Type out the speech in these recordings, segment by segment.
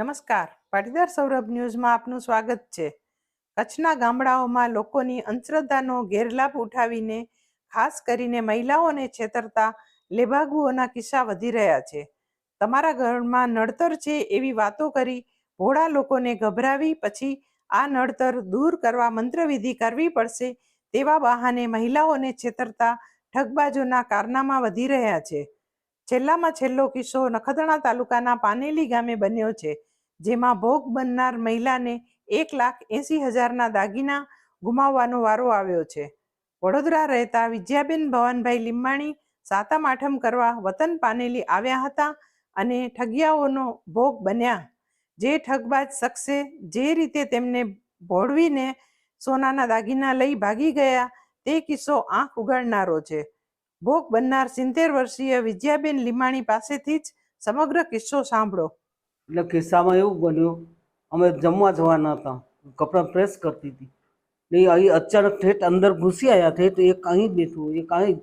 નમસ્કાર. પાટીદાર સૌરભ ન્યૂઝમાં આપનું સ્વાગત છે. કચ્છના ગામડાઓમાં લોકોની અંધશ્રદ્ધાનો ગેરલાભ ઉઠાવીને, ખાસ કરીને મહિલાઓને છેતરતા લેભાગુઓના કિસ્સા વધી રહ્યા છે. તમારા ઘરમાં નડતર છે એવી વાતો કરી ભોળા લોકોને ગભરાવી પછી આ નડતર દૂર કરવા મંત્રવિધિ કરવી પડશે તેવા બહાને મહિલાઓને છેતરતા ઠગબાજોના કારનામા વધી રહ્યા છે. છેલ્લામાં છેલ્લો કિસ્સો નખત્રાણા તાલુકાના પાનેલી ગામે બન્યો છે. જેમાં ભોગ બનનાર મહિલાને એક લાખ એંસી હજારના દાગીના ગુમાવવાનો વારો આવ્યો છે. વડોદરા રહેતા વિજયાબેન ભવનભાઈ લીંબાણી સાતમ આઠમ કરવા વતન પાનેલી આવ્યા હતા અને ઠગિયાઓનો ભોગ બન્યા. જે ઠગબાજ શખ્સે જે રીતે તેમને ભોળવીને સોનાના દાગીના લઈ ભાગી ગયા તે કિસ્સો આંખ ઉગાડનારો છે. ભોગ બનનાર સિત્તેર વર્ષીય વિજયાબેન લીમાણી પાસેથી જ સમગ્ર કિસ્સો સાંભળો. એટલે કિસ્સામાં એવું બન્યું અમે જમવા જવાના હતા કપડાં પ્રેસ કરતી હતી. ને અહીં અચાનક ઠેઠ અંદર ઘૂસી આવ્યા ઠેઠ એક અહીં બેઠું એક અહીં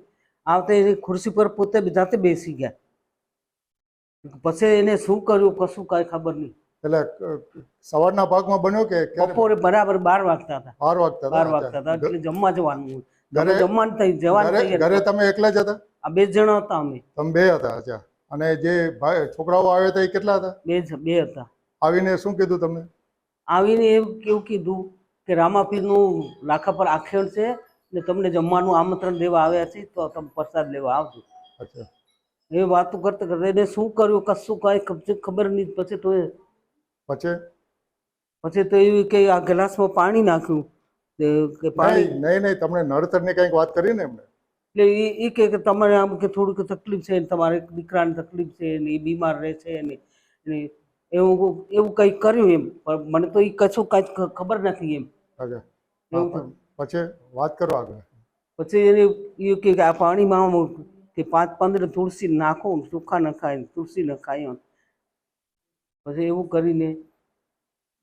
આવતે એની ખુરશી પર પોતે જાતે બેસી ગયા. પછી એને શું કર્યું કશું કાંઈ ખબર નહીં. એટલે સવારના ભાગમાં બન્યો કે બપોરે બરાબર બાર વાગતા હતા. બાર વાગતા બાર હતા? વાગતા હતા એટલે જમવા જવાનું ઘરે જમવાનું થઈ જવાનું ઘરે. તમે એકલા જ હતા? આ બે જણા હતા અમે. તમે બે હતા અચ્છા. અને જે ભાઈ છોકરાઓ આવ્યા હતા એ કેટલા હતા? બે બે હતા. આવીને શું કીધું તમને? આવીને એવું કેવું કીધું કે રામાપીરનું લાખા પર આખ્યાન છે ને તમને જમવાનું આમંત્રણ દેવા આવ્યા છે તો તમે પ્રસાદ લેવા આવજો. અચ્છા. એ વાતો કરતા કરતા એને શું કર્યું કશું કાંઈ ખબ- ખબર નહીં પછી તો એ- પછી? પછી તો એવું કે આ ગ્લાસમાં પાણી નાખ્યું કે પાણી નહીં નહીં નહીં તમને નડતરની કંઈક વાત કરી ને એમને? એટલે એ કહે કે તમારે આમ કે થોડુંક તકલીફ છે ને તમારે દીકરાને તકલીફ છે ને એ બીમાર રહે છે ને ને એવું એવું કંઈક કર્યું એમ. પણ મને તો એ કશું કાંઈ ખબર નથી એમ. પછી વાત કરો આગળ. પછી એને એ કે આ પાણીમાં કે પાંચ પંદર તુલસી નાખો ચોખ્ખા નખાય તુલસી ન ખાય પછી એવું કરીને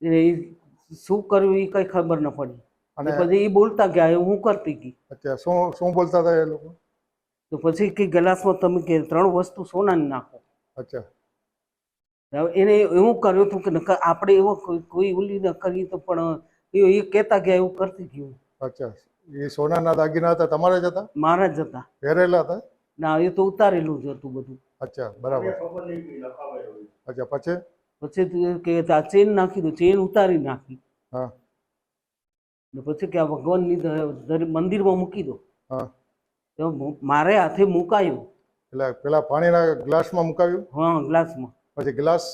એને શું કર્યું એ કંઈ ખબર ન પડી. અને પછી એ બોલતા ગયા હું કરતી ગઈ. અચ્છા શું શું બોલતા હતા એ લોકો? તો પછી કે ગ્લાસમાં તમે કે ત્રણ વસ્તુ સોનાની નાખો. અચ્છા. એને એવું કર્યું હતું કે નકર આપણે એવો કોઈ ઓલી ન કરી તો પણ એ એ કહેતા ગયા એવું કરતી ગયું અચ્છા. એ સોનાના દાગીના હતા તમારા જ હતા? મારા જ હતા. પહેરેલા હતા? ના એ તો ઉતારેલું જ હતું બધું. અચ્છા બરાબર. અચ્છા પછી? પછી કે ચેન નાખી દો ચેન ઉતારી નાખી. હા. ને પછી કે આ ભગવાનની મંદિરમાં મૂકી દો. હા. તો મારે હાથે મુકાયું. એટલે પેલા પાણીના ગ્લાસમાં મુકાવ્યું? હા ગ્લાસમાં. પછી ગ્લાસ?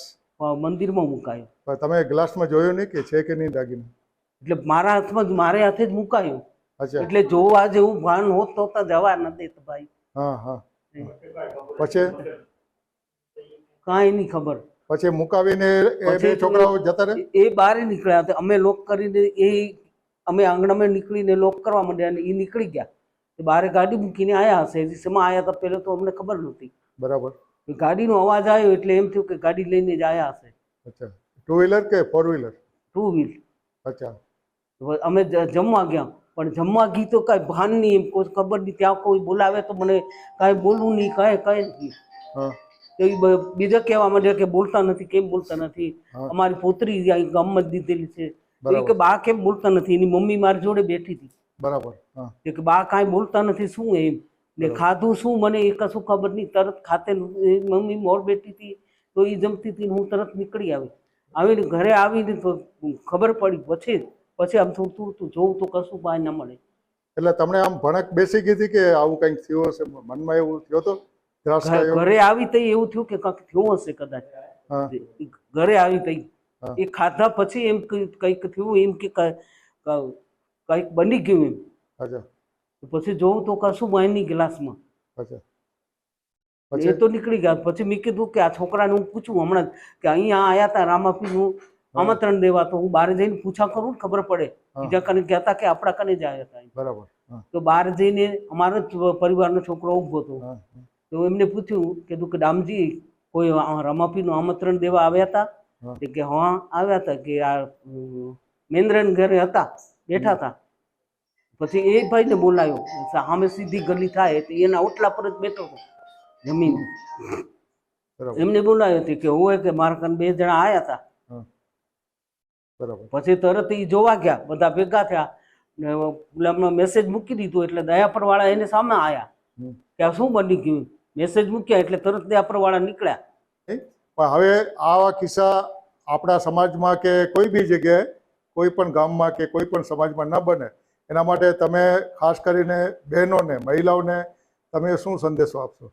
મંદિરમાં મુકાયું. પણ તમે ગ્લાસમાં જોયું નહીં કે છે કે નહીં દાગીના? એટલે મારા હાથમાં જ મારે હાથે જ મુકાયું. અચ્છા. એટલે જોવા જેવું ભાન હોત તો જવા ન દેત ભાઈ. હા હા. પછી? કાંઈ નહીં ખબર. પછી મુકાવીને એ બે પછી છોકરાઓ જતા રહે? એ બહાર નીકળ્યા હતા. અમે લોક કરીને એ અમે આંગણામાં નીકળીને લોક કરવા માંડ્યા અને એ નીકળી ગયા. તે બહાર ગાડી મૂકીને આવ્યા હશે. શેમાં આવ્યા હતા પહેલાં તો અમને ખબર નહોતી. બરાબર. ગાડીનો અવાજ આવ્યો એટલે એમ થયું કે ગાડી લઈને જ આવ્યા હશે. અચ્છા. ટુ વ્હીલર કે ફોર વ્હીલર ટુ વ્હીલ અચ્છા. અમે જમવા ગયા. પણ જમવા ગઈ તો કાંઈ ભાન નહીં એમ. કોઈ ખબર નહીં ત્યાં કોઈ બોલાવે તો મને કાંઈ બોલવું નહીં કાંઈ કાંઈ નહીં. હા. બીજા કહેવા માંડ્યા કે બોલતા નથી. કેમ બોલતા નથી? અમારી પોતરી ગામમાં જ દીધેલી છે. કે બા કેમ બોલતા નથી? એની મમ્મી મારી જોડે બેઠી હતી. બરાબર બા કાંઈ બોલતા નથી શું એમ ને ખાધું શું? મને એ કશું ખબર નહીં. તરત ખાતે મમ્મી મોર બેઠી હતી તો એ જમતી હતી હું તરત નીકળી આવી. આવીને ઘરે આવીને તો ખબર પડી. પછી પછી આમ થોડું થોડું જોઉં તો કશું બા ના મળે. એટલે તમને આમ ભણક બેસી ગઈ હતી કે આવું કંઈક થયું હશે? મનમાં એવું થયો તો ઘરે આવી તઈ એવું થયું કે કાંઈક થયું હશે કદાચ. ઘરે આવી તઈ. એ ખાધા પછી એમ કંઈ- કંઈક થયું એમ કે કંઈક બની ગયું એમ. પછી જોઉં તો કશું વાઈનની ગ્લાસમાં? એ તો નીકળી ગયા. પછી મેં કીધું કે આ છોકરાને હું પૂછું હમણાં કે અહીંયા આયા હતા રામાપીનું આમંત્રણ દેવા તો હું બહાર જઈને પૂછા કરું ને ખબર પડે. બીજા કને ગયા હતા કે આપણા કને જ આવ્યા હતા બરાબર. તો બહાર જઈને અમારો જ પરિવારનો છોકરો ઊભો હતો. તો એમને પૂછ્યું કીધું કે દામજી કોઈ રમાપીનું આમંત્રણ દેવા આવ્યા હતા. તે કે હા આવ્યા હતા કે આ મેન્દ્રન ઘરે હતા બેઠા હતા પછી એ ભાઈને બોલાયો સામે સીધી ગલી થાય તો એના ઓટલા પર જ બેઠો હતો જમીન. એમને બોલાયો હતી કે હોય કે મારા કન બે જણા આવ્યા હતા પછી તરત એ જોવા ગયા બધા ભેગા થયા. ને મેસેજ મૂકી દીધો એટલે દયાપર વાળા એને સામે આવ્યા કે આ શું બની ગયું? મેસેજ મૂક્યા એટલે તરત દયાપર વાળા નીકળ્યા પણ હવે આવા કિસ્સા આપણા સમાજમાં કે કોઈ બી જગ્યાએ કોઈ પણ ગામમાં કે કોઈ પણ સમાજમાં ન બને. એના માટે તમે ખાસ કરીને બહેનોને મહિલાઓને તમે શું સંદેશો આપશો?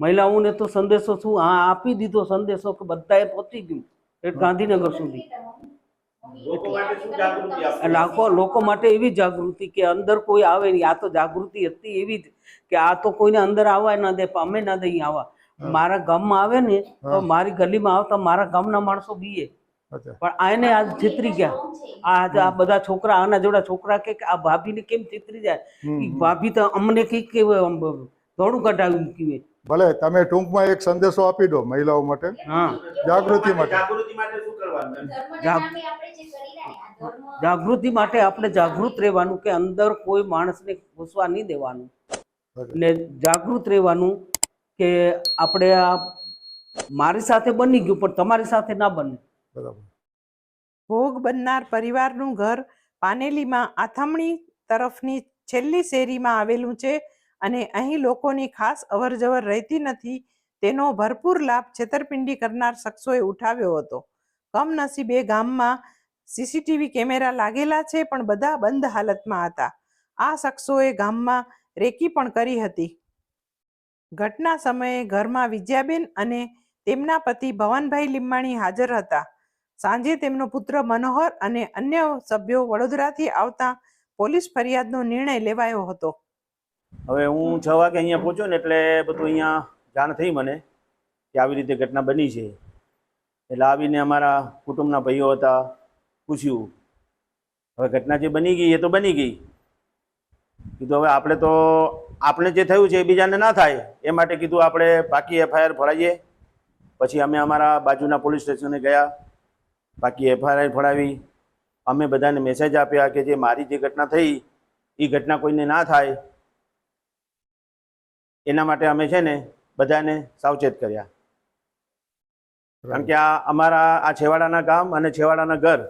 મહિલાઓને તો સંદેશો શું? હા આપી દીધો સંદેશો કે બધાએ પહોંચી ગયું. એટલે ગાંધીનગર સુધી. લોકો માટે શું જાગૃતિ આપવી? લોકો માટે એવી જાગૃતિ કે અંદર કોઈ આવે નહીં. આ તો જાગૃતિ હતી એવી જ કે આ તો કોઈને અંદર આવવા ના દે પણ અમે ના દઈએ આવવા. હા. મારા ગામમાં આવે ને તો મારી ગલીમાં આવતા મારા ગામના માણસો બીએ. પણ આને આજ છેતરી ગયા. આ આજે આ બધા છોકરા આના જોડા છોકરા કે કે આ ભાભીને કેમ છેતરી જાય. ભાભી તો અમને કઈ કે ઘણું કઢાવ્યું મૂક્યું ભલે તમે ટૂંકમાં એક સંદેશો આપી દો મહિલાઓ માટે. હા. જાગૃતિ માટે. જાગૃતિ માટે શું કરવાનું એમ? જાગૃતિ માટે આપણે જાગૃત રહેવાનું કે અંદર કોઈ માણસને ઘૂસવા નહીં દેવાનું. ને જાગૃત રહેવાનું કે આપણે આ મારી સાથે બની ગયું પણ તમારી સાથે ના બને. બરાબર. ભોગ બનનાર પરિવારનું ઘર પાનેલીમાં આથમણી તરફની છેલ્લી શેરીમાં આવેલું છે અને અહીં લોકોની ખાસ અવરજવર રહેતી નથી તેનો ભરપૂર લાભ છેતરપિંડી કરનાર શખ્સોએ ઉઠાવ્યો હતો. કમનસીબે ગામમાં સીસીટીવી કેમેરા લાગેલા છે પણ બધા બંધ હાલતમાં હતા. આ શખ્સોએ ગામમાં રેકી પણ કરી હતી. ઘટના સમયે ઘરમાં વિજયાબેન અને તેમના પતિ ભવનભાઈ લીંબાણી હાજર હતા. સાંજે તેમનો પુત્ર મનોહર અને અન્ય સભ્યો વડોદરાથી આવતા પોલીસ ફરિયાદનો નિર્ણય લેવાયો હતો. હવે હું છ વાગે અહીંયા પહોંચ્યો ને એટલે બધું અહીંયા જાણ થઈ મને કે આવી રીતે ઘટના બની છે. એટલે આવીને અમારા કુટુંબના ભાઈઓ હતા, પૂછ્યું, હવે ઘટના જે બની ગઈ એ તો બની ગઈ. કીધું, હવે આપણે તો આપણે જે થયું છે એ બીજાને ના થાય, એ માટે કીધું આપણે બાકી એફઆઈઆર ફળાવીએ. પછી અમે અમારા બાજુના પોલીસ સ્ટેશને ગયા, બાકી એફઆઈઆર ફળાવી. અમે બધાને મેસેજ આપ્યા કે જે મારી જે ઘટના થઈ એ ઘટના કોઈને ના થાય, એના માટે અમે છે ને બધાને સાવચેત કર્યા. કારણ કે આ અમારા, આ છેવાડાના ગામ અને છેવાડાના ઘર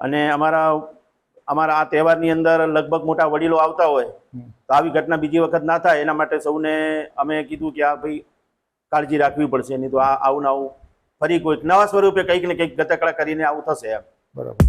અને અમારા અમારા આ તહેવારની અંદર લગભગ મોટા વડીલો આવતા હોય તો આવી ઘટના બીજી વખત ના થાય એના માટે સૌને અમે કીધું કે આ ભાઈ કાળજી રાખવી પડશે નહીં તો આ આવું ના આવું ફરી કોઈક નવા સ્વરૂપે કંઈક ને કંઈક ગતકડા કરીને આવું થશે એમ. બરાબર.